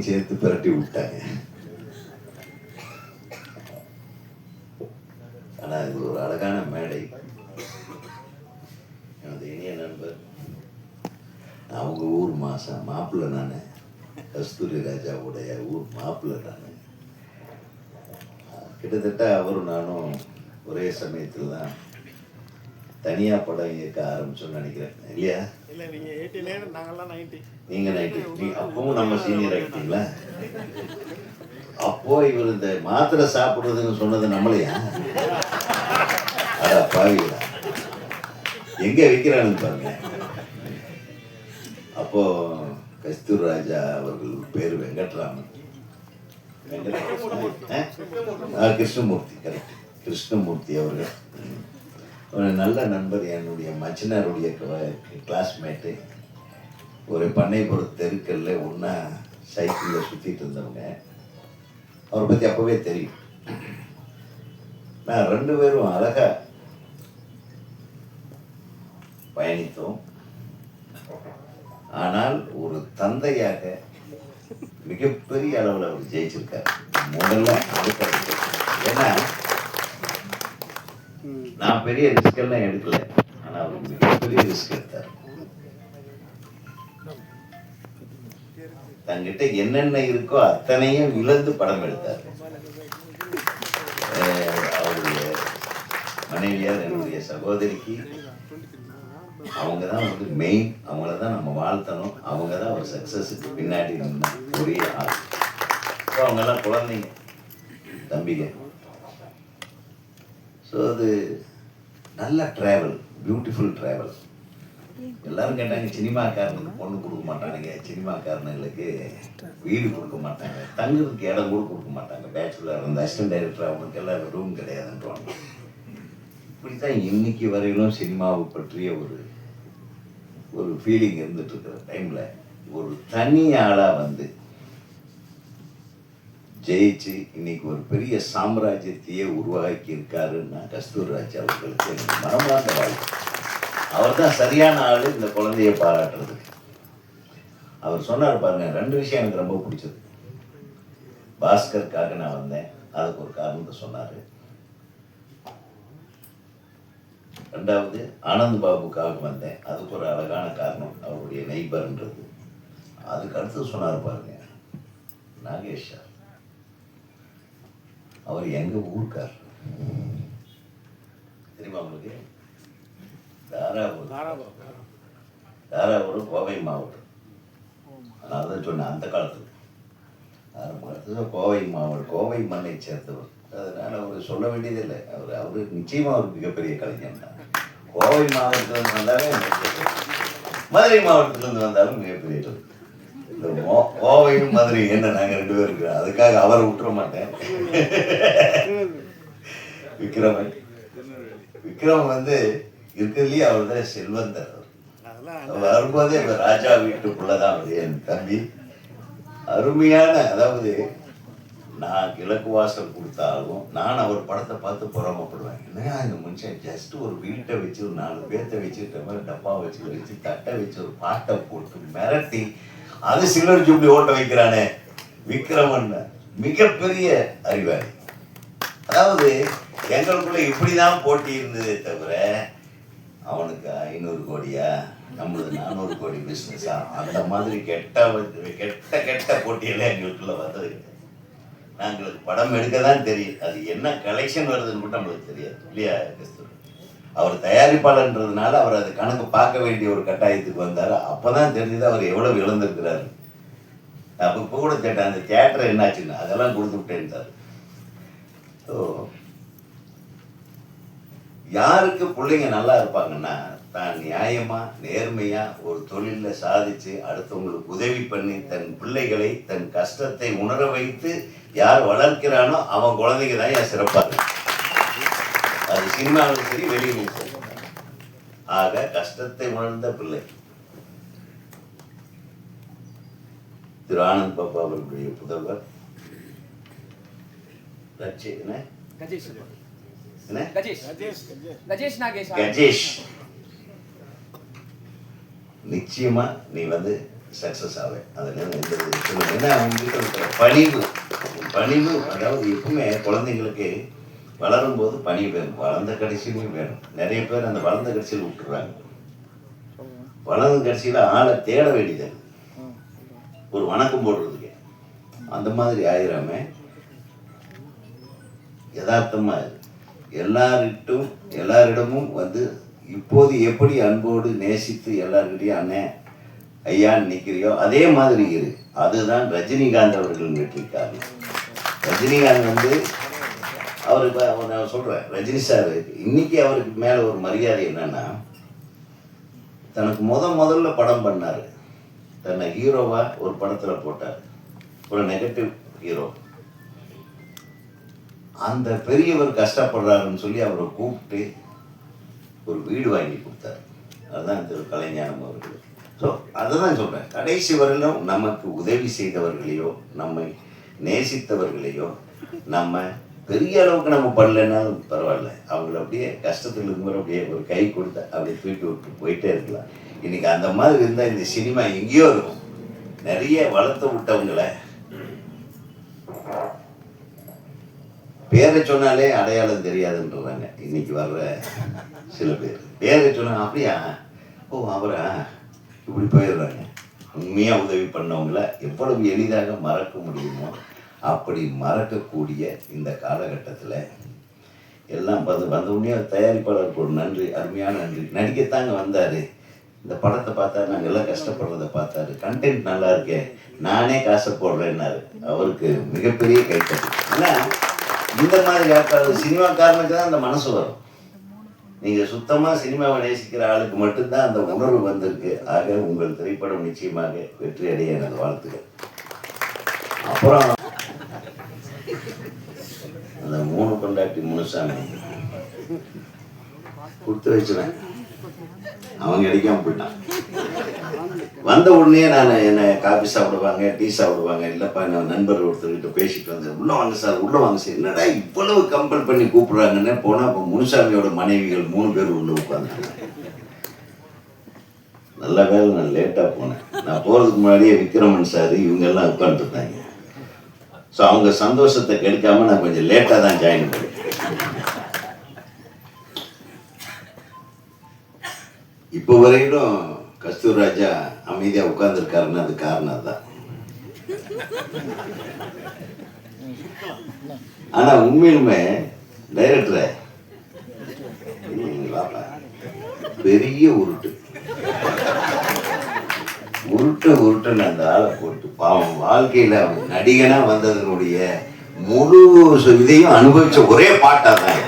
என்னையும் சேர்த்து பிரட்டி விட்டாங்க ஆனா இது ஒரு அழகான மேடை எனது இனிய நண்பர் அவங்க ஊர் மாசம் மாப்பிள்ளை நான் கஸ்தூரி ராஜாவுடைய ஊர் மாப்பிள்ளை நான் கிட்டத்தட்ட அவரும் நானும் ஒரே சமயத்தில் தான் தனியா படம் இயக்க ஆரம்பிச்சோம்னு நினைக்கிறேன். இல்லையா? இல்லை நீங்கள் எயிட்டிலே நாங்கள்லாம் நைன்ட்டி நீங்க நைட்டு நீ- அப்பவும் நம்ம சீனியர் ஆகிட்டீங்களா அப்போ இவர் இந்த மாத்திரை சாப்பிடுறதுன்னு சொன்னது நம்மளையா? அட பாவிங்களா எங்க விற்கிறானுங்க பாருங்க. அப்போ கஸ்தூர் ராஜா அவர்கள் பேர் வெங்கட்ராமன். வெங்கட்ராமன். கிருஷ்ணமூர்த்தி. கரெக்ட் கிருஷ்ணமூர்த்தி அவர்கள். ஒரு நல்ல நண்பர் என்னுடைய மச்சினாருடைய கிளாஸ்மேட்டு ஒரு பண்ணைப்புற தெருக்கல்ல ஒன்றா சைக்கிளில் சுற்றிட்டு இருந்தவங்க. அவரை பற்றி அப்போவே தெரியும். நான் ரெண்டு பேரும் அழகாக பயணித்தோம். ஆனால் ஒரு தந்தையாக மிகப்பெரிய அளவில் அவர் ஜெயிச்சிருக்கார். முதல்ல ஏன்னா நான் பெரிய ரிஸ்க் எல்லாம் எடுக்கல. ஆனா அவர் மிகப்பெரிய ரிஸ்க் எடுத்தார். தங்கிட்ட என்னென்ன இருக்கோ அத்தனையும் இழந்து படம் எடுத்தார். அவருடைய மனைவியார் என்னுடைய சகோதரிக்கு அவங்க தான் வந்து மெயின் அவங்கள தான் நம்ம வாழ்த்தணும். அவங்க தான் ஒரு சக்ஸஸுக்கு பின்னாடி ஒரே ஆள். ஸோ அவங்கெல்லாம் குழந்தைங்க தம்பிங்க ஸோ அது நல்ல ட்ராவல் பியூட்டிஃபுல் ட்ராவல் எல்லாரும் கேட்டாங்க சினிமாக்காரனுக்கு பொண்ணு கொடுக்க மாட்டானுங்க. சினிமாக்காரனுங்களுக்கு வீடு கொடுக்க மாட்டாங்க. தங்குறதுக்கு இடம் கூட கொடுக்க மாட்டாங்க. பேச்சுலர் அந்த அசிஸ்டன்ட் டைரக்டர் அவங்களுக்கு எல்லாம் ரூம் கிடையாதுன்றவாங்க இப்படித்தான் இன்னைக்கு வரையிலும் சினிமாவை பற்றிய ஒரு ஒரு ஃபீலிங் இருந்துட்டு இருக்கிற டைம்ல ஒரு தனி ஆளாக வந்து ஜெயிச்சு இன்னைக்கு ஒரு பெரிய சாம்ராஜ்யத்தையே உருவாக்கி இருக்காருன்னா கஸ்தூர்ராஜ் அவர்களுக்கு எனக்கு மனமார்ந்த வாழ்க்கை அவர் தான் சரியான ஆள் இந்த குழந்தைய பாராட்டுறதுக்கு. அவர் சொன்னார் பாருங்க ரெண்டு விஷயம் எனக்கு ரொம்ப பிடிச்சது. பாஸ்கருக்காக நான் வந்தேன் அதுக்கு ஒரு காரணத்தை சொன்னார். ரெண்டாவது ஆனந்த் பாபுக்காக வந்தேன் அதுக்கு ஒரு அழகான காரணம் அவருடைய நெய்பர்ன்றது. அதுக்கு அடுத்து சொன்னார் பாருங்க நாகேஷ் சார். அவர் எங்க ஊர்க்கார்? தெரியுமா உங்களுக்கு? தாராபுரம். தாராபுரம் கோவை மாவட்டம். அதனால தான் சொன்னேன் அந்த காலத்துக்கு. ஆரம்பத்தில் கோவை மாவட்டம் கோவை மண்ணை சேர்ந்தவர். அதனால் அவர் சொல்ல வேண்டியதில்லை. அவர் அவர் நிச்சயமாக ஒரு மிகப்பெரிய கலைஞர் தான். கோவை மாவட்டத்திலிருந்து வந்தாலும் மிகப்பெரிய மதுரை மாவட்டத்திலிருந்து வந்தாலும் மிகப்பெரிய கலைஞர். இந்த கோவையும் மதுரை என்ன நாங்க ரெண்டு பேரும் இருக்கிறோம். அதுக்காக அவரை விட்டுற மாட்டேன். விக்ரமன். விக்ரம் வந்து இருக்கிறதுலயே அவர் தான் செல்வந்தர் அவர். வரும்போதே இந்த ராஜா வீட்டுக்குள்ளதான் அவர். என் தம்பி அருமையான அதாவது நான் கிழக்கு வாசல் கொடுத்தாலும் நான் அவர் படத்தை பார்த்து பொறாமப்படுவேன். என்னையா இந்த மனுஷன் ஜஸ்ட் ஒரு வீட்டை வச்சு ஒரு நாலு பேர்த்த வச்சுக்கிட்ட மாதிரி டப்பா வச்சு வச்சு தட்டை வச்சு ஒரு பாட்டை போட்டு மிரட்டி அது சில்லர் ஜூப்ளி ஓட்ட வைக்கிறானே. விக்ரமன் மிகப்பெரிய அறிவாளி. அதாவது எங்களுக்குள்ள இப்படிதான் போட்டி இருந்ததே தவிர அவனுக்கு ஐநூறு கோடியா? நம்மளுக்கு நானூறு கோடி பிஸ்னஸா அந்த மாதிரி கெட்ட கெட்ட கெட்ட போட்டியெல்லாம் எங்களுக்குள்ள வந்தது நாங்களுக்கு படம் எடுக்க தான் தெரியும். அது என்ன கலெக்ஷன் வருதுன்னு கூட நம்மளுக்கு தெரியாது. இல்லையா அவர் தயாரிப்பாளர்ன்றதுனால அவர் அது கணக்கு பார்க்க வேண்டிய ஒரு கட்டாயத்துக்கு வந்தார். அப்பதான் தெரிஞ்சது அவர் எவ்வளவு இழந்திருக்கிறாரு. அப்போ இப்போ கூட கேட்டேன் அந்த தேட்டர் என்னாச்சுன்னு. அதெல்லாம் கொடுத்து விட்டேன்ட்டாரு. ஸோ யாருக்கு பிள்ளைங்க நல்லா இருப்பாங்கன்னா தான் நியாயமா நேர்மையா ஒரு தொழிலில் சாதிச்சு அடுத்தவங்களுக்கு உதவி பண்ணி தன் பிள்ளைகளை தன் கஷ்டத்தை உணர வைத்து யார் வளர்க்கிறானோ அவன் குழந்தைங்க தான் என் சிறப்பாக இருக்கு அது சினிமாவிலும் சரி வெளியிலும் சரி. ஆக கஷ்டத்தை உணர்ந்த பிள்ளை. திரு ஆனந்த் பாப்பா அவர்களுடைய புதல்வர். நிச்சயமா நீ வந்து சக்ஸஸ் ஆவேன் அதில் எந்த ஒரு விஷயமும் இல்லை. ஏன்னா அவங்ககிட்ட இருக்கிற பணிவு? பணிவு அதாவது எப்பவுமே குழந்தைங்களுக்கு வளரும் போது பணி வேணும். வளர்ந்த கடைசியிலையும் வேணும். நிறைய பேர் அந்த வளர்ந்த கடைசியில் விட்டுறாங்க. வளர்ந்த கடைசியில் ஆளை தேட வேண்டியது ஒரு வணக்கம் போடுறதுக்கு. அந்த மாதிரி ஆயிராம யதார்த்தமாக எல்லார்கிட்டும் எல்லாரிடமும் வந்து இப்போது எப்படி அன்போடு நேசித்து எல்லார்கிட்டையும் அண்ணன் ஐயான்னு நிற்கிறியோ அதே மாதிரி இரு. அதுதான் ரஜினிகாந்த் அவர்களின் வெற்றி காரணம் ரஜினிகாந்த் வந்து அவர் இப்போ நான் சொல்கிறேன் ரஜினி சார் இன்னைக்கு அவருக்கு மேலே ஒரு மரியாதை என்னன்னா தனக்கு முத முதல்ல படம் பண்ணார். தன்னை ஹீரோவாக ஒரு படத்தில் போட்டார். ஒரு நெகட்டிவ் ஹீரோ அந்த பெரியவர் கஷ்டப்படுறாருன்னு சொல்லி அவரை கூப்பிட்டு ஒரு வீடு வாங்கி கொடுத்தாரு. அதுதான் திரு கலைஞானம் அவர்கள். ஸோ அதை தான் சொல்கிறேன் கடைசி வரையிலும் நமக்கு உதவி செய்தவர்களையோ நம்மை நேசித்தவர்களையோ நம்ம பெரிய அளவுக்கு நம்ம பண்ணலைன்னாலும் பரவாயில்ல. அவங்கள அப்படியே கஷ்டத்தில் இருக்கும்போது அப்படியே ஒரு கை கொடுத்து அப்படியே தூக்கி விட்டு போயிட்டே இருக்கலாம். இன்னைக்கு அந்த மாதிரி இருந்தால் இந்த சினிமா எங்கேயோ இருக்கும். நிறைய வளர்த்து விட்டவங்களை பேரை சொன்னாலே அடையாளம் தெரியாதுன்றாங்க இன்னைக்கு வர்ற சில பேர். பேரை சொன்னாங்க அப்படியா? ஓ அவரா? இப்படி போயிடுறாங்க. உண்மையாக உதவி பண்ணவங்கள எவ்வளவு எளிதாக மறக்க முடியுமோ? அப்படி மறக்கக்கூடிய இந்த காலகட்டத்தில் எல்லாம் வந்து வந்தவுடனே தயாரிப்பாளருக்கு ஒரு நன்றி அருமையான நன்றி. நடிக்கத்தாங்க வந்தார். இந்த படத்தை பார்த்தா நாங்கள் எல்லாம் கஷ்டப்படுறத பார்த்தாரு. கண்டென்ட் நல்லா இருக்கே. நானே காசை போடுறேன்னாரு. அவருக்கு மிகப்பெரிய கைத்தட்டு ஏன்னா இந்த மாதிரி ஆட்கள் சினிமாக்காரனுக்கு தான் அந்த மனசு வரும். நீங்கள் சுத்தமாக சினிமாவை நேசிக்கிற ஆளுக்கு மட்டும்தான் அந்த உணர்வு வந்திருக்கு. ஆக உங்கள் திரைப்படம் நிச்சயமாக வெற்றி அடைய எனது வாழ்த்துக்கள். அப்புறம் அந்த காட்டி முனுசாமி கொடுத்து வச்சுவேன் அவங்க அடிக்காம போயிட்டான். வந்த உடனே நான் என்ன காபி சாப்பிடுவாங்க டீ சாப்பிடுவாங்க இல்லைப்பா நான் நண்பர் ஒருத்தர்கிட்ட பேசிட்டு வந்தேன். உள்ள வாங்க சார் உள்ள வாங்க சார் என்னடா இவ்வளவு கம்பல் பண்ணி கூப்பிடுறாங்கன்னு? போனால் அப்போ முனுசாமியோட மனைவிகள் மூணு பேர் உள்ள உட்காந்துருக்காங்க நல்ல வேலை நான் லேட்டாக போனேன். நான் போகிறதுக்கு முன்னாடியே விக்ரமன் சார் இவங்க எல்லாம் உட்காந்துருந்தாங்க ஸோ அவங்க சந்தோஷத்தை கெடுக்காமல் நான் கொஞ்சம் லேட்டாக தான் ஜாயின் பண்ணேன். இப்போ வரையிலும் கஸ்தூர் ராஜா அமைதியாக உட்கார்ந்துருக்காருன்னு அது காரணம் தான் ஆனா உண்மையிலுமே டைரக்டரை பெரிய உருட்டு. உருட்ட உருட்டுன்னு அந்த ஆளை போட்டு பாவம் வாழ்க்கையில அவன் நடிகனா வந்ததனுடைய முழு இதையும் அனுபவிச்ச ஒரே பாட்டா தான்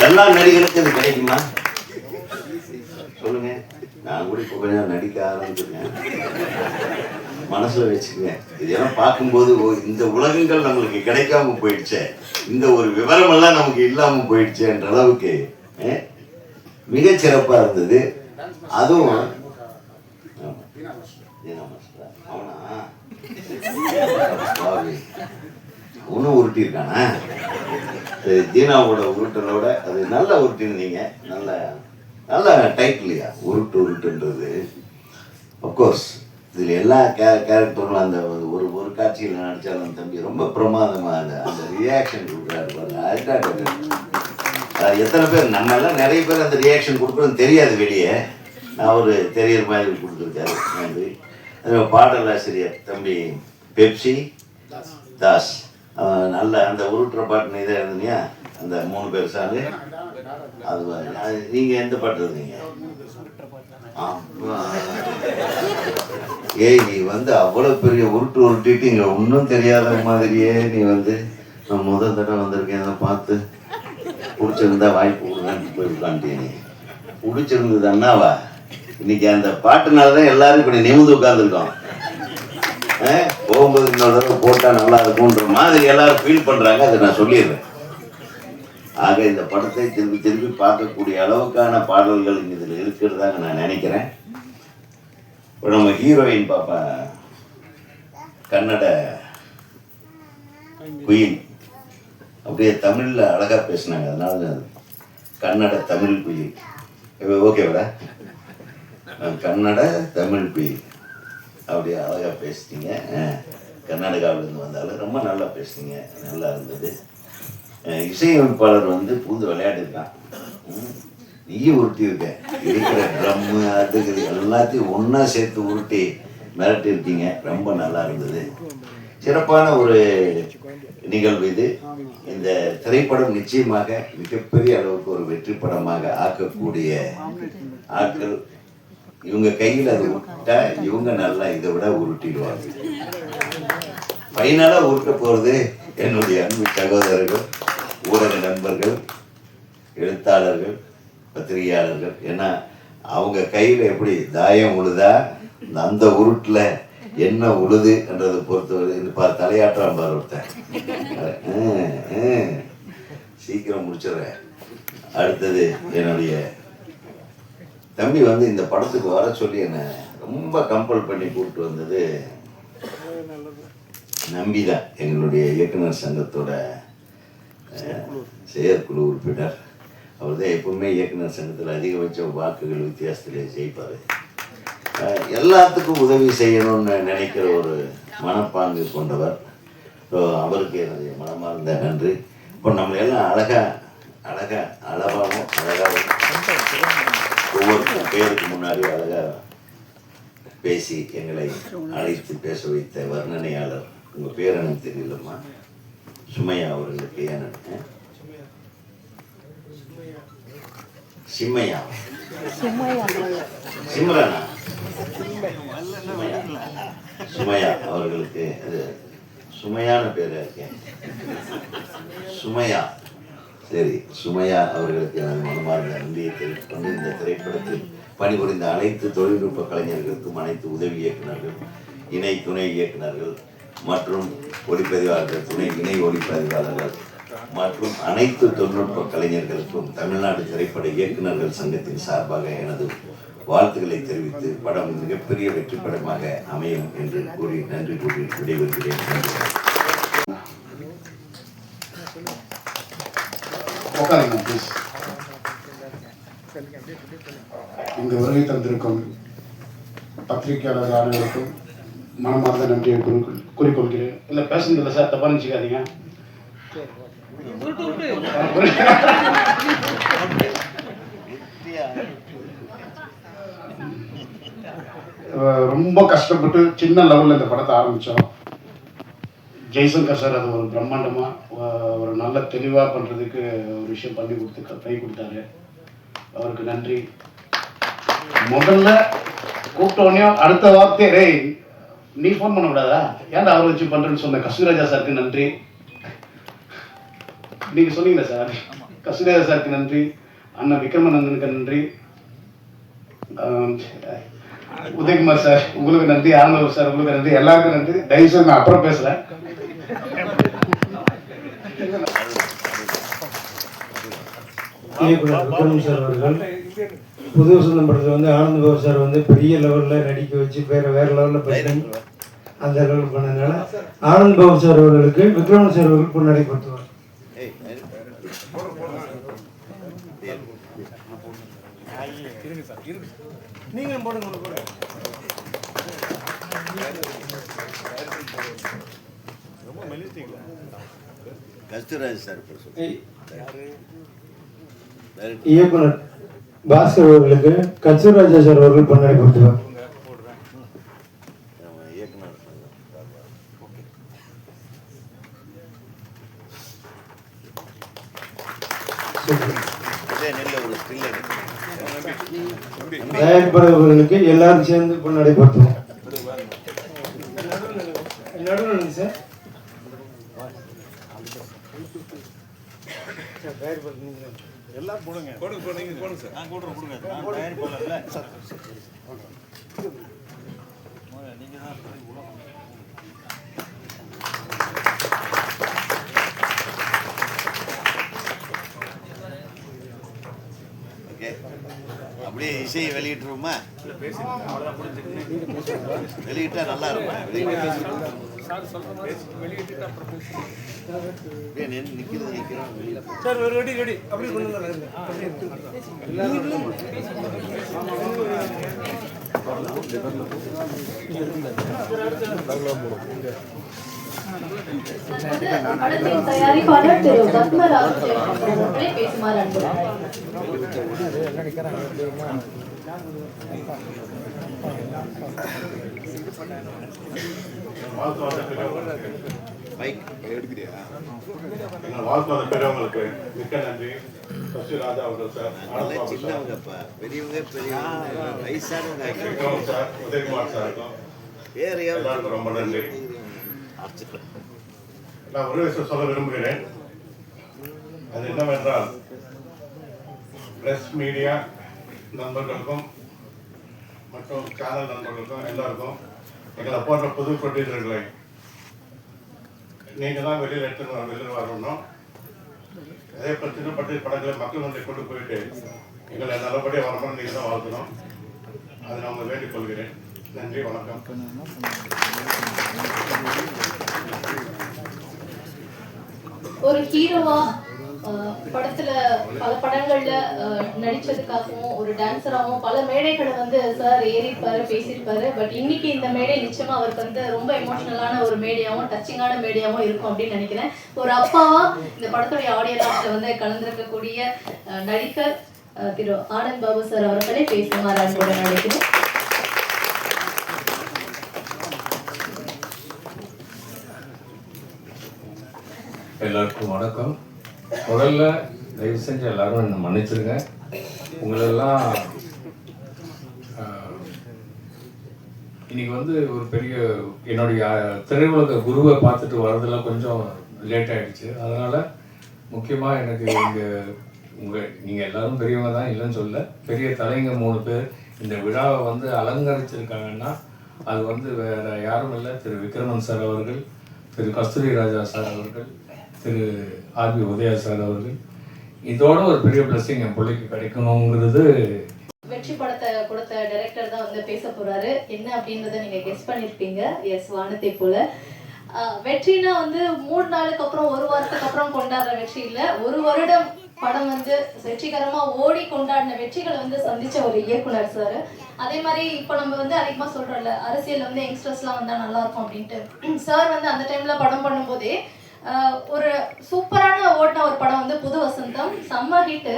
எல்லா நடிகருக்கும் இது கிடைக்குமா? கூட இப்போ கொஞ்சம் நடிக்க ஆரம்பிச்சிருக்கேன் மனசில் வச்சுக்கங்க. இதெல்லாம் பார்க்கும்போது ஓ, இந்த உலகங்கள் நம்மளுக்கு கிடைக்காம போயிடுச்சே. இந்த ஒரு விவரம் எல்லாம் நமக்கு இல்லாம போயிடுச்சேன்ற அளவுக்கு மிக சிறப்பா இருந்தது. அதுவும் ஆமா. தீனா அவனா? அவனும் உருட்டியிருக்கானா? சரி தீனாவோட உருட்டலோட அது நல்லா உருட்டிருந்தீங்க நல்ல நல்ல டைட்டில்லையா உருட்டு உருட்டுன்றது. அப்கோர்ஸ் இதில் எல்லா கே கேரக்டரும் அந்த ஒரு ஒரு காட்சியில் நடித்தாலும் தம்பி ரொம்ப பிரமாதமாக அந்த அந்த ரியாக்ஷன் கொடுக்குறாரு பாருங்க. அதுதான் அது எத்தனை பேர்? நம்ம எல்லாம் நிறைய பேர் அந்த ரியாக்ஷன் கொடுக்குறோம் தெரியாது வெளியே. நான் ஒரு தெரியுற மாதிரி கொடுத்துருக்காரு. நன்றி. அது பாடலாசிரியர் தம்பி பெப்சி தாஸ். நல்ல அந்த உருட்டுற பாட்டு நீ தான் இருந்தீங்க அந்த மூணு பேர் சாரு. அது அது நீங்க எந்த பாட்டு இருந்தீங்க அப்பா. ஏய் நீ வந்து அவ்வளவு பெரிய உருட்டு உருட்டிட்டு இங்க ஒன்றும் தெரியாத மாதிரியே நீ வந்து நான் முதல் தடவை வந்திருக்கேன் அதை பார்த்து. பிடிச்சிருந்தா வாய்ப்பு கொடுங்கன்னு போய் உட்காந்துட்டே நீ. பிடிச்சிருந்தது அண்ணாவா? இன்னைக்கு அந்த பாட்டுனால தான் எல்லாரும் இப்படி நிமிந்து உட்காந்துருக்கோம் போகும்போது இன்னொரு தடவை போட்டால் நல்லா இருக்கும்ன்ற மாதிரி எல்லாரும் ஃபீல் பண்ணுறாங்க அதை நான் சொல்லிடுறேன். ஆக இந்த படத்தை திரும்பி திரும்பி பார்க்கக்கூடிய அளவுக்கான பாடல்கள் இதில் இருக்கிறதாக நான் நினைக்கிறேன். இப்போ நம்ம ஹீரோயின் பாப்பா கன்னட குயின் அப்படியே தமிழில் அழகாக பேசினாங்க அதனால கன்னட தமிழ் குயில் ஓகேவா கன்னட தமிழ் குயில் அப்படியே அழகாக பேசிட்டீங்க. கர்நாடகாவிலேருந்து வந்தாலும் ரொம்ப நல்லா பேசுனீங்க நல்லா இருந்தது. இசையமைப்பாளர் வந்து பூந்து விளையாடிருக்கான் ம். நீயும் உருட்டி இருக்க இருக்கிற ட்ரம்மு அதுக்கு எல்லாத்தையும் ஒன்றா சேர்த்து உருட்டி மிரட்டியிருக்கீங்க. ரொம்ப நல்லா இருந்தது. சிறப்பான ஒரு நிகழ்வு இது. இந்த திரைப்படம் நிச்சயமாக மிகப்பெரிய அளவுக்கு ஒரு வெற்றி படமாக ஆக்கக்கூடிய ஆட்கள். இவங்க கையில் அது விட்டா இவங்க நல்லா இதை விட உருட்டிடுவாங்க. ஃபைனலாக உருட்ட போகிறது என்னுடைய அன்பு சகோதரர்கள். ஊடக நண்பர்கள் எழுத்தாளர்கள் பத்திரிகையாளர்கள் ஏன்னா அவங்க கையில் எப்படி தாயம் உழுதா அந்த உருட்டில் என்ன உழுதுன்றதை பொறுத்தவரை இது பா தலையாட்டம் பாரு ஒருத்தன். சீக்கிரம் முடிச்சிடுறேன் அடுத்தது என்னுடைய தம்பி வந்து இந்த படத்துக்கு வர சொல்லி என்னை ரொம்ப கம்பல் பண்ணி கூப்பிட்டு வந்தது நம்பி தான் எங்களுடைய இயக்குனர் சங்கத்தோட செயற்குழு உறுப்பினர். அவர் தான் எப்பவுமே இயக்குனர் சங்கத்தில் அதிகபட்ச வாக்குகள் வித்தியாசத்திலே ஜெயிப்பார். எல்லாத்துக்கும் உதவி செய்யணும்னு நினைக்கிற ஒரு மனப்பாங்கு கொண்டவர். ஸோ அவருக்கு என்னுடைய மனமார்ந்த நன்றி. இப்போ நம்மளை எல்லாம் அழகா அழகா அளவாகவும் அழகாகவும் ஒவ்வொரு பேருக்கு முன்னாடி அழகா பேசி எங்களை அழைத்து பேச வைத்த வர்ணனையாளர். உங்கள் பேர் எனக்கு தெரியலம்மா. சுமையா அவர்களுக்கு ஏன்? சிம்மையா. சிம்ரனா? சுமையா. அவர்களுக்கு இது சுமையான பேரா இருக்கேன் சுமையா. சரி சுமையா அவர்களுக்கு நான் மனமார்ந்த நன்றியை தெரிவித்துக் கொண்டு இந்த திரைப்படத்தில் பணிபுரிந்த அனைத்து தொழில்நுட்ப கலைஞர்களுக்கும் அனைத்து உதவி இயக்குனர்கள் இணை துணை இயக்குனர்கள் மற்றும் ஒளிப்பதிவாளர்கள் துணை இணை ஒளிப்பதிவாளர்கள் மற்றும் அனைத்து தொழில்நுட்ப கலைஞர்களுக்கும் தமிழ்நாடு திரைப்பட இயக்குநர்கள் சங்கத்தின் சார்பாக எனது வாழ்த்துக்களை தெரிவித்து படம் மிகப்பெரிய வெற்றி படமாக அமையும் என்று கூறி நன்றி கூறி விடைபெறுகிறேன். இங்கு வருகை தந்திருக்கும் பத்திரிகையாளர் அனைவருக்கும் மனமார்ந்த நன்றியை குறி- கூறிக்கொள்கிறேன். இல்லை பேசுனதில்லை சார் தப்பா நினச்சிக்காதீங்க. ரொம்ப கஷ்டப்பட்டு சின்ன லெவலில் இந்த படத்தை ஆரம்பித்தோம் ஜெய்சங்கர் சார் அது ஒரு பிரம்மாண்டமாக ஒரு நல்ல தெளிவாக பண்ணுறதுக்கு ஒரு விஷயம் பண்ணி கொடுத்து கை கொடுத்தாரு. அவருக்கு நன்றி. முதல்ல கூப்பிட்டோடனே அடுத்த வார்த்தை நீ ஃபோன் பண்ணக்கூடாதா ஏன்டா அவரை வச்சு பண்ணுறேன்னு சொன்ன? கஸ்தூராஜா சாருக்கு நன்றி. நீங்கள் சொன்னீங்களே சார். கஸ்தூராஜா சாருக்கு நன்றி. அண்ணன் விக்ரமநந்தனுக்கு நன்றி. உதயகுமார் சார் உங்களுக்கு நன்றி. ஆனந்தவர் சார் உங்களுக்கு நன்றி. எல்லாருக்கும் நன்றி. தயவு செய்து நான் அப்புறம் பேசுகிறேன் சார் அவர்கள். புது வசந்தம் படத்தில் வந்து ஆனந்த் பாபு சார் வந்து பெரிய லெவலில் நடிக்க வச்சு வேற வேற லெவலில் பண்ணி அந்த லெவலில் பண்ணதுனால ஆனந்த் பாபு சார் அவர்களுக்கு விக்ரம் சார் அவர்கள் பொன்னடைப்படுத்துவார் நீங்களும் போடுங்க உங்களுக்கு கூட. ரொம்ப மெலிச்சிட்டீங்களா கஸ்தூராஜ் சார். இயக்குனர். பாஸ்கர் அவர்களுக்கு கச்சூராஜா சார் அவர்கள் பொன்னடைப்படுத்துவார் நம்ம இயக்குனர் தயாரிப்பாளர் அவர்களுக்கு எல்லாரும் சேர்ந்து பொன்னடைப்படுத்துவோம் நடுவில் சார் தயாரிப்பாளர் எல்லாம் போடுங்க. போடுங்க போடுங்க போடுங்க சார். நான் போடுறேன் கொடுங்க. நான் தயாரி போடல சார் நீங்க தான் Okay. அப்படியே இசையை வெளியிட்டுருவோமா? வெளியிட்டா நல்லா இருக்கும். அப்படியே சார் ரெடி ரெடி அப்படி கொண்டு வந்து படத்தின் தயாரிப்பாளர் திரு பத்மராஜ் அவர்களை பேசுமாறு அன்புடன் வாழ்த்து வந்த பெரியவங்களுக்கு மிக்க நன்றி. சசி ராஜா அவர்கள் சார் சார். சின்னவங்கப்பா. பெரியவங்க பெரியவங்க. வயசானவங்க. சார். உதயகுமார் சாருக்கும் வேற எல்லாருக்கும் ரொம்ப நன்றி. நான் ஒரு விஷயம் சொல்ல விரும்புகிறேன். அது என்னவென்றால் பிரஸ் மீடியா நண்பர்களுக்கும் மற்றும் சேனல் நண்பர்களுக்கும் எல்லாருக்கும் எங்களை போன்ற புது ப்ரொடியூசர்களை நீங்கள் தான் வெளியில் எடுத்துன்னு வெளியில் வரணும். அதே போல் சின்னப்பட்ட படங்களை மக்கள் முன்னே கொண்டு போயிட்டு எங்களை நல்லபடியாக வரணும் நீங்கள் தான் வாழ்த்தணும். அதை நான் உங்களை வேண்டிக் கொள்கிறேன். நன்றி வணக்கம். ஒரு ஹீரோவா படத்துல பல படங்கள்ல நடிச்சதுக்காகவும் ஒரு டான்சராகவும் பல மேடைகளை வந்து சார் ஏறிப்பாரு பேசியிருப்பாரு. பட் இன்னைக்கு இந்த மேடை நிச்சயமா அவருக்கு வந்து ரொம்ப எமோஷனலான ஒரு மேடையாவும் டச்சிங்கான மேடையாவும் இருக்கும் அப்படின்னு நினைக்கிறேன். ஒரு அப்பாவா இந்த படத்துடைய ஆடியோ லாஸ்ட்ல வந்து கலந்திருக்கக்கூடிய நடிகர் திரு ஆனந்த் பாபு சார் அவர்களே பேசுமாறு அன்போட அழைக்கிறேன். எல்லாருக்கும் வணக்கம். முதல்ல தயவு செஞ்சு எல்லாரும் என்னை மன்னிச்சிருங்க. உங்களெல்லாம் இன்னைக்கு வந்து ஒரு பெரிய என்னுடைய திரையுலக குருவை பார்த்துட்டு வரதுல கொஞ்சம் லேட் ஆயிடுச்சு. அதனால முக்கியமாக எனக்கு இங்கே உங்கள் நீங்கள் எல்லாரும் பெரியவங்க தான் இல்லைன்னு சொல்ல. பெரிய தலைங்க மூணு பேர். இந்த விழாவை வந்து அலங்கரிச்சிருக்காங்கன்னா அது வந்து வேற யாரும் இல்லை. திரு விக்ரமன் சார் அவர்கள் திரு கஸ்தூரி ராஜா சார் அவர்கள் திரு ஆர்பி உதயா சார் அவர்கள். இதோட ஒரு பெரிய பிளஸ்ஸிங் என் பிள்ளைக்கு கிடைக்கணுங்கிறது வெற்றி படத்தை கொடுத்த டைரக்டர் தான் வந்து பேச போறாரு. என்ன அப்படின்றத நீங்க கெஸ் பண்ணிருப்பீங்க. எஸ் வானத்தை போல. வெற்றினா வந்து மூணு நாளுக்கு அப்புறம் ஒரு வாரத்துக்கு அப்புறம் கொண்டாடுற வெற்றி இல்ல. ஒரு வருடம் படம் வந்து வெற்றிகரமா ஓடி கொண்டாடின வெற்றிகளை வந்து சந்திச்ச ஒரு இயக்குனர் சார். அதே மாதிரி இப்போ நம்ம வந்து அதிகமா சொல்றோம்ல அரசியல் வந்து யங்ஸ்டர்ஸ்லாம் வந்தா நல்லா இருக்கும் அப்படின்ட்டு. சார் வந்து அந்த டைம்ல படம் பண்ணும்போதே ஒரு சூப்பரான ஓடின ஒரு படம் வந்து புது வசந்தம். செம்ம ஹிட்டு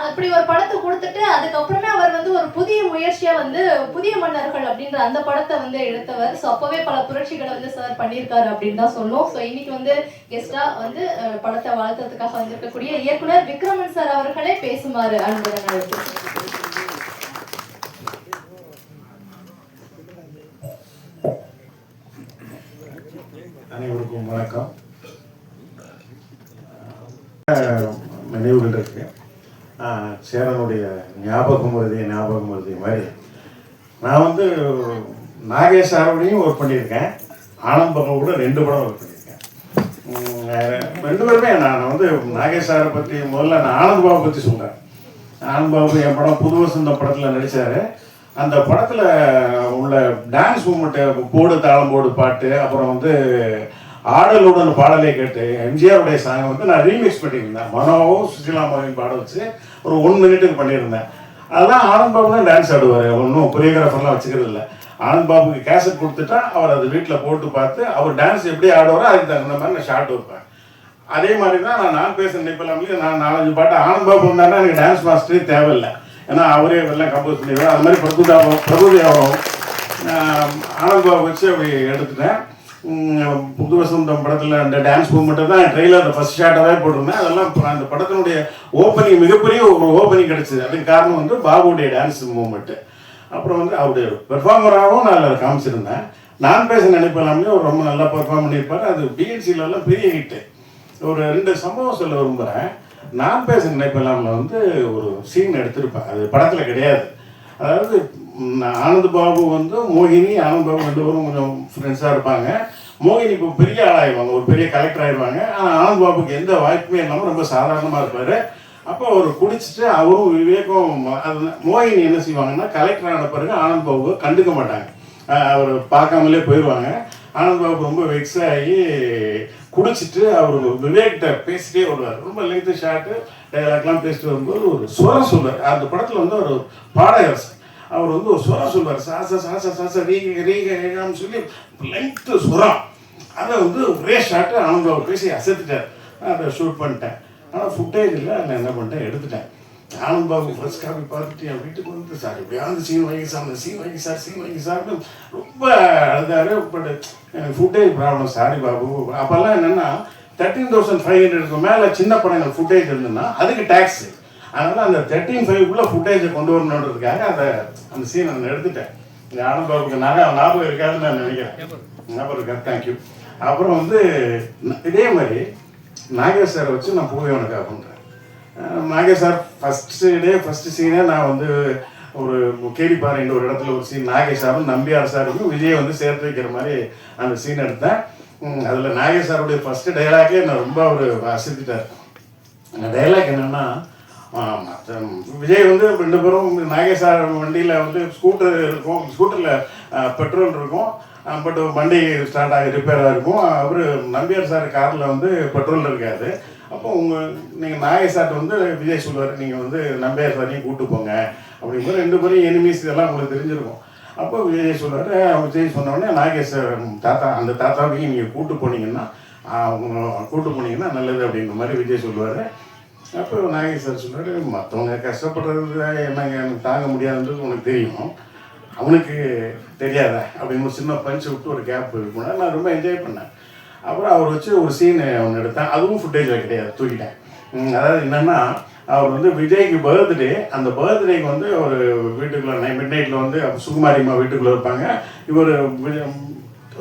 அப்படி ஒரு படத்தை கொடுத்துட்டு அதுக்கப்புறமே அவர் வந்து ஒரு புதிய முயற்சியா வந்து புதிய மன்னர்கள் அப்படின்ற அந்த படத்தை வந்து எடுத்தவர். ஸோ அப்பவே பல புரட்சிகளை வந்து சார் பண்ணியிருக்காரு அப்படின்னு தான் சொல்லும் ஸோ இன்னைக்கு வந்து கெஸ்டா வந்து படத்தை வாழ்த்துறதுக்காக வந்திருக்கக்கூடிய இயக்குனர் விக்ரமன் சார் அவர்களே பேசுமாறு அன்புடன் அனைவருக்கும் வணக்கம். நினைவுகள் இருக்கு சேரனுடைய ஞாபகம் வருதே ஞாபகம் வருதே மாதிரி. நான் வந்து நாகேஷ் சாரோடையும் ஒர்க் பண்ணியிருக்கேன். ஆனந்த் பகம் கூட ரெண்டு படம் ஒர்க் பண்ணியிருக்கேன். ரெண்டு பேருமே நான் வந்து நாகேஷ் சாரை பற்றி முதல்ல நான் ஆனந்த் பாபு பற்றி சொல்கிறேன் ஆனந்த் பாபு என் படம் புது வசந்த படத்தில் நடித்தார் அந்த படத்தில் உள்ள டான்ஸ் மூமெண்ட்டு போடு தாளம் போடு பாட்டு அப்புறம் வந்து ஆடலுடன் பாடலை கேட்டு எம்ஜிஆருடைய சாங் வந்து நான் ரீமிக்ஸ் பண்ணியிருந்தேன். மனோவும் சுசிலாமாவையும் பாட வச்சு ஒரு ஒன் மினிட்டுக்கு பண்ணியிருந்தேன். அதெல்லாம் ஆனந்த் பாபு தான் டான்ஸ் ஆடுவார். ஒன்றும் கொரியோகிராஃபர்லாம் வச்சுக்கிறது இல்லை. ஆனந்த் பாபுக்கு கேசட் கொடுத்துட்டா அவர் அது வீட்டில் போட்டு பார்த்து அவர் டான்ஸ் எப்படி ஆடுவாரோ அதுக்கு தகுந்த மாதிரி நான் ஷார்ட் வைப்பேன். அதே மாதிரி தான் நான் நான் பேசுகிற நிப்பலாமலே நான் நாலஞ்சு பாட்டு ஆனந்த் பாபு வந்தாருன்னா எனக்கு டான்ஸ் மாஸ்டரே தேவையில்லை. ஏன்னா அவரே எல்லாம் கம்போஸ் பண்ணிடுவார். அது மாதிரி பிரபுதாபம் பிரபுதேவம் ஆனந்த் பாபு வச்சு அப்படி எடுத்துட்டேன். புது வசந்தம் படத்தில் அந்த டான்ஸ் மூமெண்ட்டை தான் ட்ரெயிலர் ஃபர்ஸ்ட் ஷார்ட்டாகவே போட்டிருந்தேன். அதெல்லாம் அந்த படத்தினுடைய ஓப்பனிங் மிகப்பெரிய ஒரு ஓப்பனிங் கிடைச்சிது. அதுக்கு காரணம் வந்து பாபுடைய டான்ஸ் மூமெண்ட்டு அப்புறம் வந்து அவருடைய பெர்ஃபார்மராகவும் நான் அதில் காமிச்சிருந்தேன். நான் பேச நினைப்பலாமே அவர் ரொம்ப நல்லா பெர்ஃபார்ம் பண்ணியிருப்பார். அது பிஎன்சில எல்லாம் பெரிய ஹிட்டு ஒரு ரெண்டு சம்பவம் சொல்ல விரும்புகிறேன் நான் பேச நினைப்பலாம்ல வந்து ஒரு சீன் எடுத்திருப்பேன். அது படத்தில் கிடையாது. அதாவது ஆனந்த் பாபு வந்து மோகினி ஆனந்த் பாபு ரெண்டு பேரும் கொஞ்சம் ஃப்ரெண்ட்ஸாக இருப்பாங்க. மோகினி இப்போ பெரிய ஆளாயிருவாங்க ஒரு பெரிய கலெக்டர் ஆயிடுவாங்க. ஆனால் ஆனந்த் பாபுக்கு எந்த வாய்ப்புமே இல்லாமல் ரொம்ப சாதாரணமாக இருப்பார். அப்போ அவர் குடிச்சிட்டு அவரும் விவேகம் அது மோகினி என்ன செய்வாங்கன்னா கலெக்டர் ஆன பிறகு ஆனந்த் பாபுவை கண்டுக்க மாட்டாங்க. அவர் பார்க்காமலே போயிடுவாங்க ஆனந்த் பாபு ரொம்ப வெக்ஸ் ஆகி குடிச்சிட்டு அவர் விவேக்கிட்ட பேசிட்டே வருவார். ரொம்ப லெங்க்த்து ஷார்ட்டு டைலாக்லாம் பேசிட்டு வரும்போது ஒரு சுரம் சொல்வார். அந்த படத்தில் வந்து ஒரு பாடகர் அவர் வந்து ஒரு சுரம் சொல்வார் சாச சாச சாச ரீக ரீக ரீகான்னு சொல்லி லென்த்து சுரம் அதை வந்து ஒரே ஷாட்டு அவங்க அவர் பேசி அசத்துட்டார். அதை ஷூட் பண்ணிட்டேன். ஆனால் ஃபுட்டேஜ் இல்லை. நான் என்ன பண்ணிட்டேன்? எடுத்துட்டேன். ஆனந்த் பாபு ஃபர்ஸ்ட் காப்பி பார்த்துட்டு என் வீட்டுக்கு வந்து சார் எப்படியாவது சீன் வாங்கி சார் அந்த சீன் வாங்கி சார் சீன் வாங்கி சார்னு ரொம்ப அழுதாரு. பட் எனக்கு ஃபுட்டேஜ் ப்ராப்ளம் சாரி பாபு. அப்போல்லாம் என்னென்னா தேர்ட்டீன் தௌசண்ட் ஃபைவ் ஹண்ட்ரடுக்கு மேலே சின்ன படங்கள் ஃபுட்டேஜ் இருந்ததுன்னா அதுக்கு டேக்ஸு அதனால் அந்த தேர்ட்டின் ஃபைவ் உள்ள ஃபுட்டேஜை கொண்டு வரணுன்றதுக்காக அதை அந்த சீனை நான் எடுத்துட்டேன். இந்த ஆனந்த் பாபுக்கு நான் ஞாபகம் இருக்காதுன்னு நான் நினைக்கிறேன். ஞாபகம் இருக்கா தேங்க்யூ அப்புறம் வந்து இதே மாதிரி நாகேஷ் சாரை வச்சு நான் பூவேவனுக்காக பண்ணுறேன் Nagesh sir first day first சீனே நான் வந்து ஒரு கேடிப்பாறைன்ற ஒரு இடத்துல ஒரு சீன் நாகேஷ் சாரும் நம்பியார் சாருக்கும் விஜய் வந்து சேர்த்து வைக்கிற மாதிரி அந்த சீன் எடுத்தேன். அதில் நாகேஷ் சாருடைய ஃபஸ்ட்டு டைலாக்கே நான் ரொம்ப அவர் அசத்திட்டார் அந்த டைலாக் என்னென்னா ஆமாம் விஜய் வந்து ரெண்டு பேரும் நாகேஷ் சார் வண்டியில் வந்து ஸ்கூட்டர் இருக்கும். ஸ்கூட்டரில் பெட்ரோல் இருக்கும். பட் வண்டி ஸ்டார்ட் ஆகி ரிப்பேராக இருக்கும். அவர் நம்பியார் சார் காரில் வந்து பெட்ரோல் இருக்காது அப்போ உங்கள் நீங்கள் நாகேஷ் சார்ட்ட வந்து விஜய் சொல்லுவார் நீங்கள் வந்து நம்பியார் சாரையும் கூப்பிட்டு போங்க. அப்படிங்கும்போது ரெண்டு பேரும் எனிமீஸ் இதெல்லாம் உங்களுக்கு தெரிஞ்சிருக்கும். அப்போ விஜய் சொல்லுவார் விஜய் சொன்னோடனே நாகேஷ் தாத்தா அந்த தாத்தாவையும் நீங்கள் கூப்பிட்டு போனீங்கன்னா கூப்பிட்டு போனீங்கன்னா நல்லது அப்படின்ற மாதிரி விஜய் சொல்லுவார். அப்போ நாகேஷ் சார் சொன்னார் மற்றவங்க கஷ்டப்படுறது என்னங்க எனக்கு தாங்க முடியாதுன்றது உனக்கு தெரியும். அவனுக்கு தெரியாத? அப்படின்னு சின்ன பஞ்சு விட்டு ஒரு கேப் இருக்கும்னா நான் ரொம்ப என்ஜாய் பண்ணேன். அப்புறம் அவர் வச்சு ஒரு சீன் ஒன்று எடுத்தேன். அதுவும் ஃபுட்டேஜில் கிடையாது தூக்கிட்டேன். அதாவது என்னென்னா அவர் வந்து விஜய்க்கு பர்த்டே அந்த பர்த்டேக்கு வந்து ஒரு வீட்டுக்குள்ளே மிட் நைட்டில் வந்து அப்ப சுகுமாரி அம்மா வீட்டுக்குள்ளே இருப்பாங்க. இவர்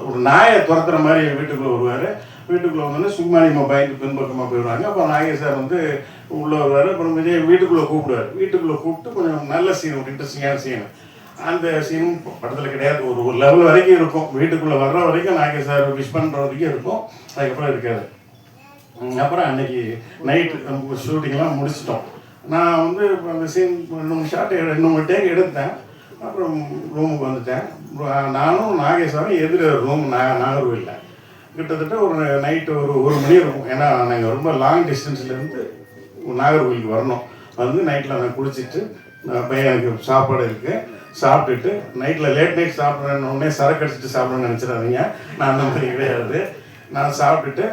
ஒரு நாயை துரத்துற மாதிரி வீட்டுக்குள்ளே வருவார். வீட்டுக்குள்ளே வந்தோடனே சுகுமாரி அம்மா பயந்து பின்பக்கமாக போயிடுவாங்க. அப்போ நாகேஷ் சார் வந்து உள்ளே வருவார். அப்புறம் விஜய் வீட்டுக்குள்ளே கூப்பிடுவார். வீட்டுக்குள்ளே கூப்பிட்டு கொஞ்சம் நல்ல சீன் ஒரு இன்ட்ரெஸ்டிங்கான சீன் அந்த சீனும் படத்தில் கிடையாது. ஒரு ஒரு லெவல் வரைக்கும் இருக்கும். வீட்டுக்குள்ளே வர்ற வரைக்கும் நாகேஷ் சார் விஷ் பண்ணுற வரைக்கும் இருக்கும். அதுக்கப்புறம் இருக்காது அப்புறம் அன்னைக்கு நைட்டு ஷூட்டிங்லாம் முடிச்சிட்டோம். நான் வந்து அந்த சீன் ரெண்டு மூணு ஷாட் ரெண்டு மூணு டேக் எடுத்தேன். அப்புறம் ரூமுக்கு வந்துட்டேன். நானும் நாகேஸ்வரம் எதிர ரூம் நா நாகர்கோவிலில். கிட்டத்தட்ட ஒரு நைட்டு ஒரு ஒரு மணி இருக்கும். ஏன்னா நாங்கள் ரொம்ப லாங் டிஸ்டன்ஸ்லேருந்து நாகர்கோவிலுக்கு வரணும். வந்து நைட்டில் நான் குளிச்சுட்டு பையனுக்கு சாப்பாடு இருக்குது சாப்பிட்டுட்டு நைட்டில் லேட் நைட் சாப்பிட்றேன்னு உடனே சரக்கு அடிச்சுட்டு சாப்பிட்றேன்னு நினச்சிடாதீங்க. நான் அந்த மாதிரி கிடையாது. நான் சாப்பிட்டுட்டு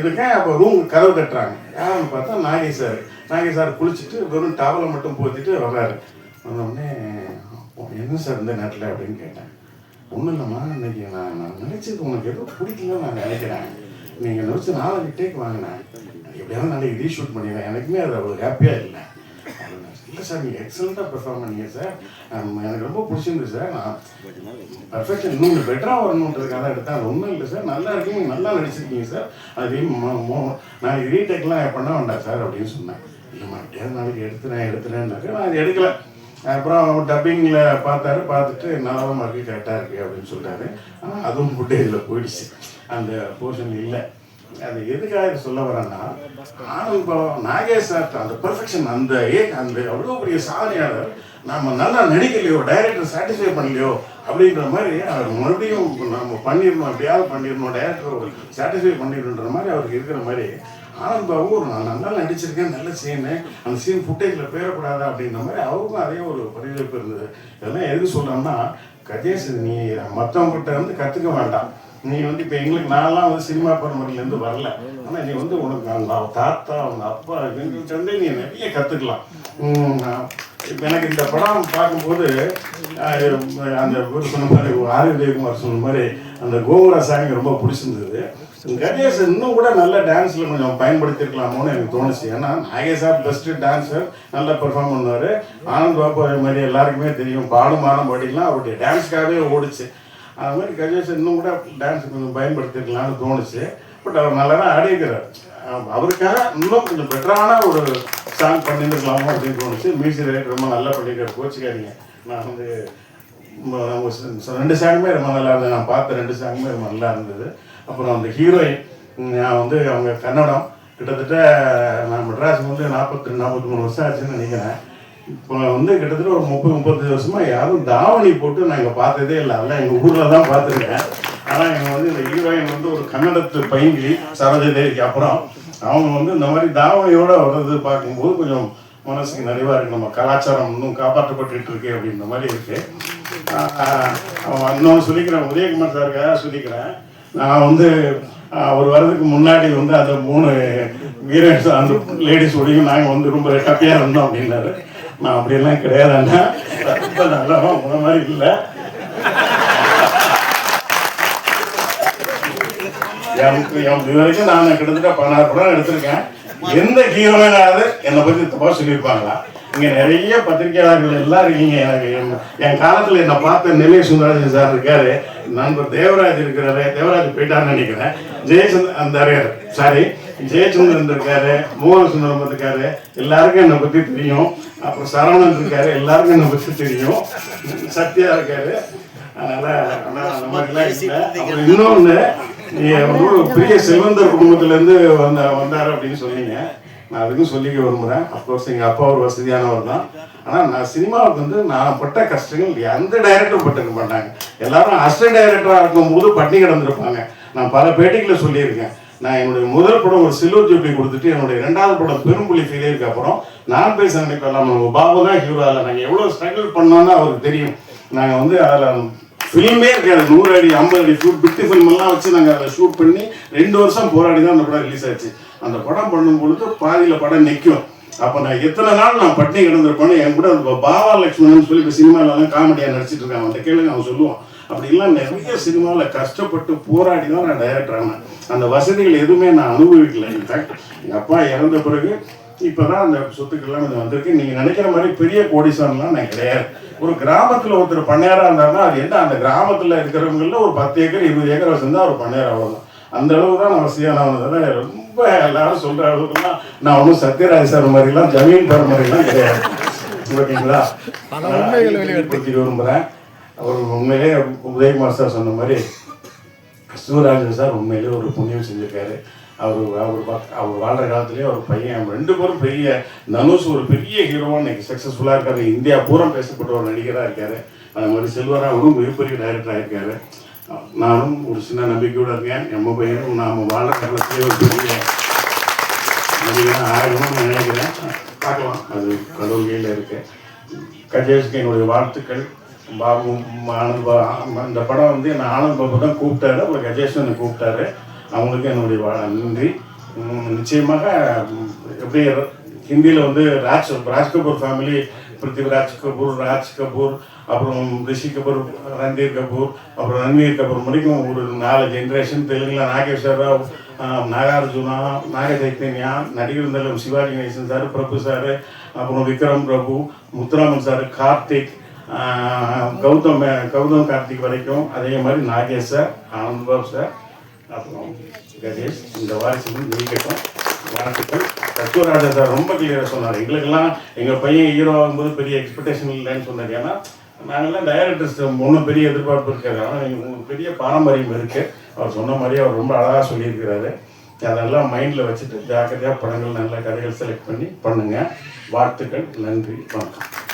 இருக்கேன் அப்போ ரூம் கதவு கட்டுறாங்க. யாருன்னு பார்த்தா நாகேஷ் சார் நாகேஷ் சார் குளிச்சுட்டு வெறும் டவலை மட்டும் போத்திட்டு வர்றாரு. வந்த உடனே என்ன சார் இந்த நேரத்தில்? அப்படின்னு கேட்டேன். ஒன்றும் இல்லைம்மா. இன்னைக்கு நான் நான் நினச்சது உனக்கு எதுவும் பிடிக்கலன்னு நான் நினைக்கிறேன். நீங்கள் நினச்சி நாளைக்கு டேக் வாங்கினேன். எப்படியாவது நாளைக்கு ரீஷூட் பண்ணிடுவேன். எனக்குமே அது அவ்வளோ ஹாப்பியாக இல்லை. இல்லை சார் நீங்கள் எக்ஸலண்ட்டாக பெர்ஃபார்ம் பண்ணீங்க சார் எனக்கு ரொம்ப பிடிச்சிருந்து சார் நான் பர்ஃபெக்ட் இன்னும் பெட்டராக வரணுன்றதுக்காக தான் எடுத்தேன். அது ஒன்றும் இல்லை சார் நல்லா இருக்கீங்க. நல்லா நடிச்சிருக்கீங்க சார் அதே மோ- மோ- நாளைக்கு ரீடேக்லாம் பண்ண வேண்டாம் சார் அப்படின்னு சொன்னேன். இல்லைம்மா எப்படியாவது நாளைக்கு எடுத்துறேன் எடுத்துறேன்னாக்க நான் அது எடுக்கலை. அப்புறம் டப்பிங்கில் பார்த்தாரு பார்த்துட்டு நலவமாக மறுபடியும் கரெக்டாக இருக்குது அப்படின்னு சொல்லிட்டாரு ஆனால் அதுவும் ஃபுட்டேஜில் போயிடுச்சு. அந்த போர்ஷன் இல்லை. அது எதுக்காக சொல்ல வரேன்னா ஆனந்த் பவன் நாகேஷ் சார் அந்த பெர்ஃபெக்ஷன் அந்த ஏ அந்த அவ்வளோ பெரிய சாதனையாளர். நம்ம நல்லா நடிக்கலையோ டைரக்டர் சாட்டிஸ்ஃபை பண்ணலையோ அப்படின்ற மாதிரி அவர் மறுபடியும் நம்ம பண்ணிடணும் எப்படியாவது பண்ணிடணும் டைரக்டர் சாட்டிஸ்ஃபை பண்ணிடணுன்ற மாதிரி அவருக்கு இருக்கிற மாதிரி ஆனந்த் பாபு ஒரு நான் நல்லா நடிச்சிருக்கேன் நல்ல சீனு அந்த சீன் ஃபுட்டேஜில் போயிடக்கூடாதா அப்படின்ற மாதிரி அவருக்கும் அதே ஒரு பரிதவிப்பு இருந்தது. இதெல்லாம் எதுக்கு சொல்கிறேன்னா கஜேஷ் நீ மற்றவங்ககிட்ட வந்து கற்றுக்க வேண்டாம். நீ வந்து இப்போ எங்களுக்கு நான்லாம் வந்து சினிமா பரம்பரையிலேருந்து வரல. ஆனால் நீ வந்து உனக்கு அந்த தாத்தா அவங்க அப்பா இவங்கள்ட்ட வந்து நீ நிறைய கற்றுக்கலாம் இப்போ எனக்கு இந்த படம் பார்க்கும்போது அந்த ஒரு சொன்ன மாதிரி ஆதி சொன்ன மாதிரி அந்த கோகுரா சாமி ரொம்ப பிடிச்சிருந்தது. கணேஷ் இன்னும் கூட நல்ல டான்ஸில் கொஞ்சம் பயன்படுத்திருக்கலாமோன்னு எனக்கு தோணுச்சு. ஏன்னா நாகேஷா சார் பெஸ்ட்டு டான்ஸர் நல்லா பெர்ஃபார்ம் பண்ணுவார். ஆனந்த் பாபு மாதிரி எல்லாருக்குமே தெரியும். பாடும் ஆனம் பாடிலாம் அவருடைய டான்ஸ்க்காகவே ஓடிச்சு. அது மாதிரி கஜேஷ் இன்னும் கூட டான்ஸ் கொஞ்சம் பயன்படுத்திருக்கலாம்னு தோணுச்சு. பட் அவர் நல்லா தான் ஆடிக்கிறார் அவருக்காக இன்னும் கொஞ்சம் பெட்டரான ஒரு சாங் பண்ணியிருக்கலாமோ அப்படின்னு தோணுச்சு. மியூசிக் டைரக்டர் ரொம்ப நல்லா பண்ணியிருக்காரு. கோச்சிக்காதீங்க. நான் வந்து ரெண்டு சாங்குமே ரொம்ப நல்லா இருந்தது. நான் பார்த்த ரெண்டு சாங்குமே ரொம்ப நல்லா இருந்தது. அப்புறம் அந்த ஹீரோயின் நான் வந்து அவங்க கன்னடம். கிட்டத்தட்ட நான் மெட்ராஸ் வந்து நாற்பத்தி நாற்பத்தி மூணு வருஷம் ஆச்சுன்னு நினைக்கிறேன். இப்போ வந்து கிட்டத்தட்ட ஒரு முப்பது முப்பத்தஞ்சு வருஷமா யாரும் தாவணி போட்டு நான் இங்கே பார்த்ததே இல்லை. அதெல்லாம் எங்கள் ஊரில் தான் பார்த்துருக்கேன். ஆனால் எங்கள் வந்து இந்த ஹீரோயின் வந்து ஒரு கன்னடத்து பைங்கிலி சரோஜா தேவிக்கு அப்புறம் அவங்க வந்து இந்த மாதிரி தாவணியோட வர்றது பார்க்கும்போது கொஞ்சம் மனசுக்கு நிறைவாக இருக்குது நம்ம கலாச்சாரம் இன்னும் காப்பாற்றப்பட்டுட்டு இருக்கு அப்படின்ற மாதிரி இருக்குது இன்னொன்று சொல்லிக்கிறேன். உதயகுமார் சாருக்காக சொல்லிக்கிறேன். நான் வந்து அவர் ஒரு வாரத்துக்கு முன்னாடி வந்து அந்த மூணு வீரர்ஸ் அந்த லேடிஸ் ஒடியும் நாங்கள் வந்து ரொம்ப ஹாப்பியாக இருந்தோம் அப்படின்னாரு. நான் அப்படியெல்லாம் கிடையாதுன்னா ரொம்ப நல்லா உன மாதிரி இல்லை. எனக்கு இது வரைக்கும் நான் கிட்டத்தட்ட பதினாறு படம் எடுத்திருக்கேன். எந்த ஹீரோயினாவது என்னை பற்றி தப்பாக சொல்லியிருப்பாங்களா? இங்க நிறைய பத்திரிகையாளர்கள் எல்லாம் இருக்கீங்க. எனக்கு என்- என் காலத்துல என்னை பார்த்த நெல்லை சுந்தரராஜன் சார் இருக்காரு. நண்பர் தேவராஜ் இருக்கிறாரு. தேவராஜ் போயிட்டாருன்னு நினைக்கிறேன். ஜெயச்சந்திரன் அந்த சாரி ஜெயச்சந்திரன் இருக்காரு. மோகன் சுந்தரம் இருக்காரு. எல்லாருக்கும் என்னை பத்தி தெரியும். அப்புறம் சரவணன் இருக்காரு. எல்லாருக்கும் என்னை பத்தி தெரியும். சத்யா இருக்காரு. அதனால இன்னொன்னு இன்னொன்று ஒரு பெரிய செல்வந்தர் குடும்பத்துல இருந்து வந்த வந்தாரு அப்படின்னு சொன்னீங்க. நான் அதுக்கும் சொல்லிக்க விரும்புகிறேன் அஃப்கோர்ஸ் எங்கள் அப்பா ஒரு வசதியானவர் தான். ஆனால் நான் சினிமாவுக்கு வந்து நான் பட்ட கஷ்டங்கள் எந்த டைரக்டரும் பட்டிருக்க மாட்டாங்க. எல்லாரும் அசிஸ்டன்ட் டைரக்டராக இருக்கும்போது பட்டினி கிடந்திருப்பாங்க. நான் பல பேட்டிகளை சொல்லியிருக்கேன். நான் என்னுடைய முதல் படம் ஒரு சில்வர் ஜூப்ளி கொடுத்துட்டு என்னுடைய ரெண்டாவது படம் பெரும்புலி ஃபெயிலியருக்கு அப்புறம் நான் பேச நினைக்கலாம் பாபு தான் ஹீரோ அதில் நாங்கள் எவ்வளோ ஸ்ட்ரகிள் பண்ணோன்னு அவருக்கு தெரியும். நாங்கள் வந்து அதில் ஃபிலிமே இருக்காது. நூறு அடி ஐம்பது அடி ஷூட் பிட்டு ஃபில்ம் எல்லாம் வச்சு நாங்கள் அதை ஷூட் பண்ணி ரெண்டு வருஷம் போராடி தான் அந்த படம் ரிலீஸ் ஆச்சு. அந்த படம் பண்ணும் பொழுது பாதியில் படம் நிற்கும் அப்போ நான் எத்தனை நாள் நான் பட்டினி கிடந்திருப்பேன்னு என் கூட அந்த பாபா லட்சுமணன் சொல்லி இப்போ சினிமாலலாம் காமெடியாக நடிச்சிட்டு இருக்காங்க அந்த கேளுங்க அவன் சொல்லுவான். அப்படிலாம் நிறைய சினிமாவில் கஷ்டப்பட்டு போராடி தான் நான் டைரக்டர் ஆனேன். அந்த வசதிகள் எதுவுமே நான் அனுபவிக்கல. இன்ஃபேக்ட் எங்கள் அப்பா இறந்த பிறகு இப்போ தான் அந்த சொத்துக்கள்லாம் இது வந்திருக்கு. நீங்கள் நினைக்கிற மாதிரி பெரிய கோடிசான்லாம் நான் கிடையாது. ஒரு கிராமத்தில் ஒருத்தர் பண்ணையாராக இருந்தாருன்னா அது என்ன? அந்த கிராமத்தில் இருக்கிறவங்களில் ஒரு பத்து ஏக்கர் இருபது ஏக்கர் வச்சிருந்தா ஒரு பண்ணையார் அவ்வளோதான் அந்த அளவு தான் நான் வசதியானவங்க ரொம்ப எல்லாரும் சொல்ற அளவுக்குலாம் நான் ஒன்றும் சத்யராஜ் சார் மாதிரிலாம் ஜமீன் சார் மாதிரிலாம் கிடையாது. ஓகேங்களா? பற்றி விரும்புகிறேன் அவர் உண்மையிலே உதயகுமார் சார் சொன்ன மாதிரி சிவராஜன் சார் உண்மையிலே ஒரு புண்ணியம் செஞ்சிருக்காரு. அவர் அவர் அவர் வாழ்ற காலத்துலேயே அவர் பையன் ரெண்டு பேரும் பெரிய தனுஷ் ஒரு பெரிய ஹீரோவாக இன்னைக்கு சக்ஸஸ்ஃபுல்லாக இருக்காரு. இந்தியா பூரா பேசப்பட்ட ஒரு நடிகராக இருக்காரு. அது மாதிரி செல்வராகவும் மிகப்பெரிய டைரக்டராக இருக்காரு. நானும் ஒரு சின்ன நம்பிக்கையோடு இருக்கேன். நம்ம பையனும் நாம் வாழ்ற காலத்திலே ஒரு பெரிய ஆகணும்னு நினைக்கிறேன். பார்க்கலாம். அது கடவுள் கையில் இருக்கு. கஜேஷ்க்கு என்னுடைய வாழ்த்துக்கள். பாபு ஆனந்த் பா- இந்த படம் வந்து என்ன ஆனந்த் பாபு தான் கூப்பிட்டாரு. அப்புறம் கஜேஷ் என்னை கூப்பிட்டாரு. அவங்களுக்கு என்னுடைய வா- நன்றி. நிச்சயமாக எப்படி ஹிந்தியில் வந்து ராஜ் ராஜ் கபூர் ஃபேமிலி பிருத்திவிராஜ் கபூர் ராஜ் கபூர் அப்புறம் ரிஷி கபூர் ரந்தீர் கபூர் அப்புறம் ரன்வீர் கபூர் வரைக்கும் ஒரு நாலு ஜென்ரேஷன் தெலுங்கில் நாகேஸ்வர ராவ் நாகார்ஜுனா நாக சைத்தன்யா நடிகர் தலைவர் சிவாஜி கணேசன் சார் பிரபு சார் அப்புறம் விக்ரம் பிரபு முத்துராமன் சார் கார்த்திக் கௌதம் கௌதம் கார்த்திக் வரைக்கும் அதே மாதிரி நாகேஷ் சார் ஆனந்த் பாபு சார் அப்புறம் கணேஷ் இந்த வாரிசு நீக்கட்டும் வாழ்த்துக்கள். தத்துவராஜா சார் ரொம்ப கிளியராக சொன்னார். எங்களுக்கெல்லாம் எங்கள் பையன் ஹீரோ ஆகும்போது பெரிய எக்ஸ்பெக்டேஷன் இல்லைன்னு சொன்னார். ஏன்னா நாங்கள்லாம் டைரக்டர்ஸ் ஒன்றும் பெரிய எதிர்பார்ப்பு இருக்காது. ஆனால் உங்களுக்கு பெரிய பாரம்பரியம் இருக்குது அவர் சொன்ன மாதிரி அவர் ரொம்ப அழகாக சொல்லியிருக்கிறாரு. அதெல்லாம் மைண்டில் வச்சுட்டு ஜாக்கிரதையாக படங்கள் நல்ல கதைகள் செலக்ட் பண்ணி பண்ணுங்கள் வாழ்த்துக்கள் நன்றி வணக்கம்.